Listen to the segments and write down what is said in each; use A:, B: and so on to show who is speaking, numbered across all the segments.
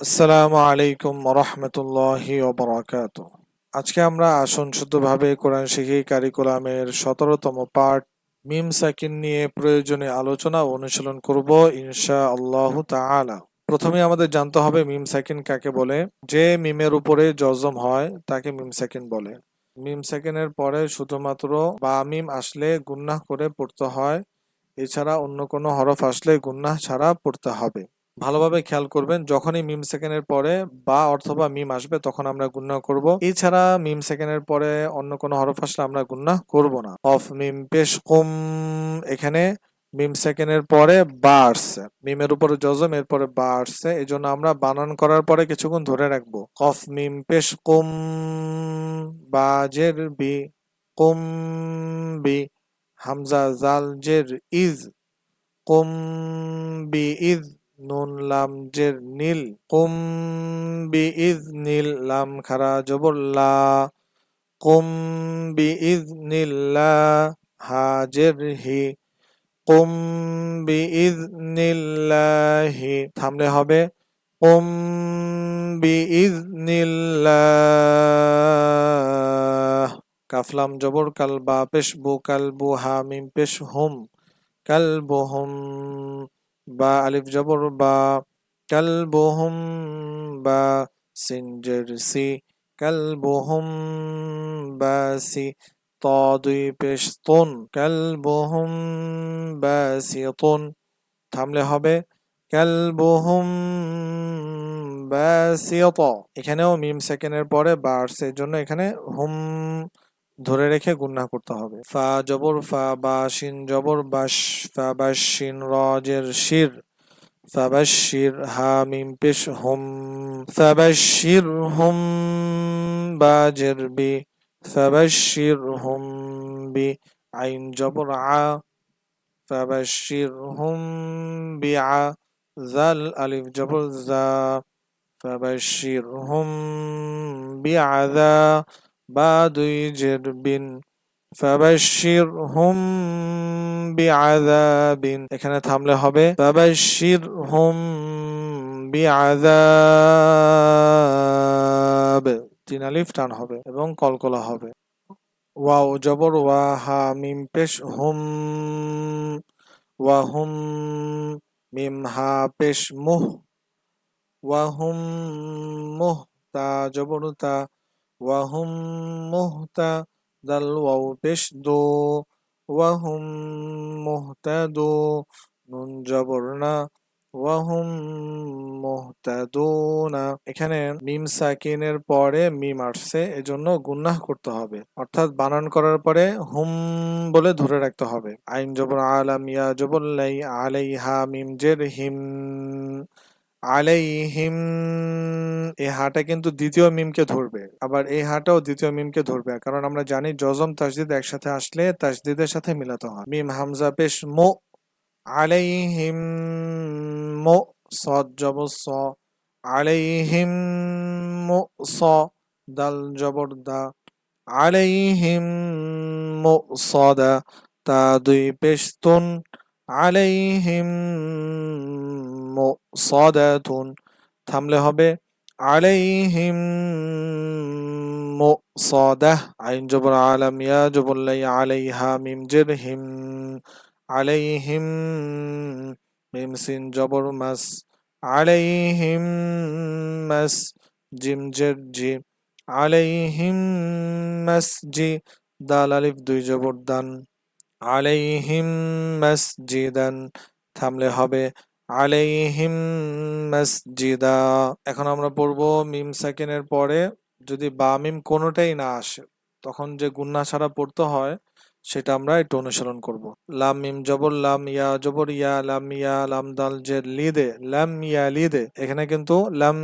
A: আসসালামু আলাইকুম রহমতুল্লাহি ওবরাকাত আজকে আমরা আসন শুদ্ধভাবে কোরআন শিখি কারিকুলামের সতেরোতম পার্ট মিম সাকিন নিয়ে প্রয়োজনীয় আলোচনা অনুশীলন করব ইনশা আল্লাহ তাআলা। প্রথমে আমাদের জানতে হবে মিম সাকিন কাকে বলে। যে মিমের উপরে জজম হয়, তাকে মিম সাকিন বলে। মিম সাকিনের পরে শুধুমাত্র বা মিম আসলে গুন্নাহ করে পড়তে হয়, এছাড়া অন্য কোনো হরফ আসলে গুন্নাহ ছাড়া পড়তে হবে। ভালোভাবে খেয়াল করবেন, যখনই মিম সেকেন্ডের পরে বা অথবা মিম আসবে তখন আমরা গুন্না করব। এছাড়া মিম সেকেন্ডের পরে অন্য কোনো হরফ আসলে আমরা গুন্না করব না। অফ মিম পেশ কুম, এখানে মিম সেকেন্ডের পরে বা আসছে। মিমের উপরে জজম, এরপরে বা আসছে। এই জন্য আমরা বানান করার পরে কিছুক্ষণ ধরে রাখব। কফ মিম পেশ কুম বা জের বি, কুম বি, হামজা জাল জের ইজ, কুম বি ইজ নুন লাম জের নীল, কুম বি ইজ নীল লাম খারা জবর লা, কুম বি ইজ নীল্লা হা জের হি, কুম বি ইজ নীল্লাহি থামলে হবে, কুম বি ইজ কাফলাম জবর কালবা পেশ বু কালবু হা মিম পেশ হুম কালবুহুম বা আলিফ জবর বা কালবুহুম বা সিনজের সি, কালবুহুম বা সি, ত দুই পেশ তুন, কালবুহুম বা সি তুন, থামলে হবে, কালবুহুম বা সি এখানেও মিম সেকেন্ডের পরে বা এর জন্য এখানে হুম ধরে রেখে গুন্না করতে হবে। ফা জবর ফা বা শিন জবর বাস, ফা বাস শিন রজের শির ফাবাশির হা মিম পেশ বি ফাবাশির বি, আইন জবর আ ফাবাশির হুম বি আ, জাল আলিফ জবর জা ফাবাশির হুম বি আদা এখানে থামলে হবে টান হবে এবং কলকলা হবে। ওয়াও, জবর ওয়া, হা, মিম, পেশ, হুম, ওয়া, হুম, মিম, হা, পেশ, মুহ, ওয়া, হুম, মুহ, তা, জবর তা ওয়াও পেশ দো ওয়াহুম মুহতাদু নুন জবর না এখানে মিম সাকিনের পরে মিম আসছে, এজন্য গুন্নাহ করতে হবে। অর্থাৎ বানান করার পরে হুম বলে ধরে রাখতে হবে। আইন জবর আলাম ইয়া জবর লাই আলাইহা মিম জের হিম আলাইহিম এই হাটা কিন্তু দ্বিতীয় মিমকে ধরবে। আবার এই হাটাও দ্বিতীয় মিমকে ধরবে, কারণ আমরা জানি জজম তাসদিদ একসাথে আসলে তাসদিদের সাথে মিলাতে হয়। মিম হামজা পেশ মো, আলাইহিম মো, সদ জবর স, আলাইহিম মো, স, দাল জবর দা, আলাইহিম মো সদা তা দুই পেশ তুন, আলাইহিম মুসাদাতুন, থামলে হবে আলাইহিম মুসাদাহ, আইন জবর আলাম ইয়া জবর লাই আলাইহা মিম জের হিম আলাইহিম মিম সিন জবর মাস, আলাইহিম মাস জিম জের জি, আলাইহিম মাসজি দাল আলিফ দুই জবর দান, আলাইহিম মাসজিদান থামলে হবে আলাইহিম মাসজিদা। এখন আমরা পড়ব মিম সেকেন্ডের পরে, যদি বা মিম কোনোটাই না আসে, তখন যে গুন্না ছাড়া পড়তে হয়, সেটা আমরা একটু অনুসরণ করব। লাম মিম জবর, লাম ইয়া জবর, ইয়া লাম ইয়া, লাম দাল যে লিদে, লাম ইয়া লিদে। এখানে কিন্তু লাম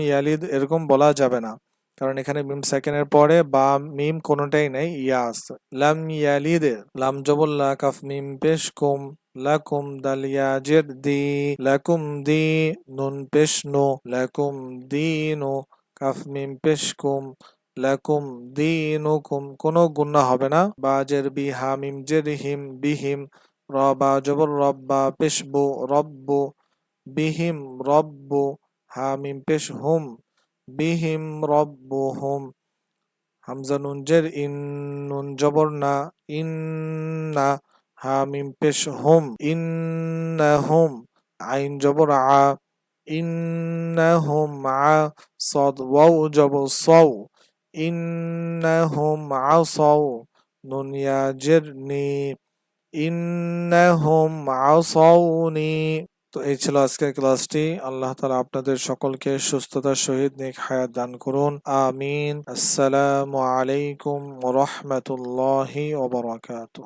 A: ইয়ালিদ এরকম বলা যাবে না। কারণ এখানে মিম সেকেন্ডের পরে বা মিম কোনোটাই নেই, ইয়া আছে। লাম ইয়ালিদে লাম জবর লা কাফ মিম, পেশ কুম। লাকুম দালিয়া জের দি, লাকুম দি নুন পেশ নো লাকুম দিনু কাফ মিম পেশ কুম লাকুম দিনুকুম কোনো গুন্না হবে না। বা জের বি হা মিম জের হিম বিহিম, রবা জবর রব্বা পেশবু রব্বু বিহিম রব্বু হামিম পেশ হুম বিহিম রব্বুহুম হামজা নুন জের, ইন নুন জবর না, ইন না হা মিম পেশ হুম ইন্নাহুম আইন জবর আ আ সদ তো এই ছিল আজকের ক্লাসটি। আল্লাহ তালা আপনাদের সকলকে সুস্থতার সহিত নেক হায়াত দান করুন। আমিন। আসসালামু আলাইকুম রহমতুল্লাহি ওবরাকাতু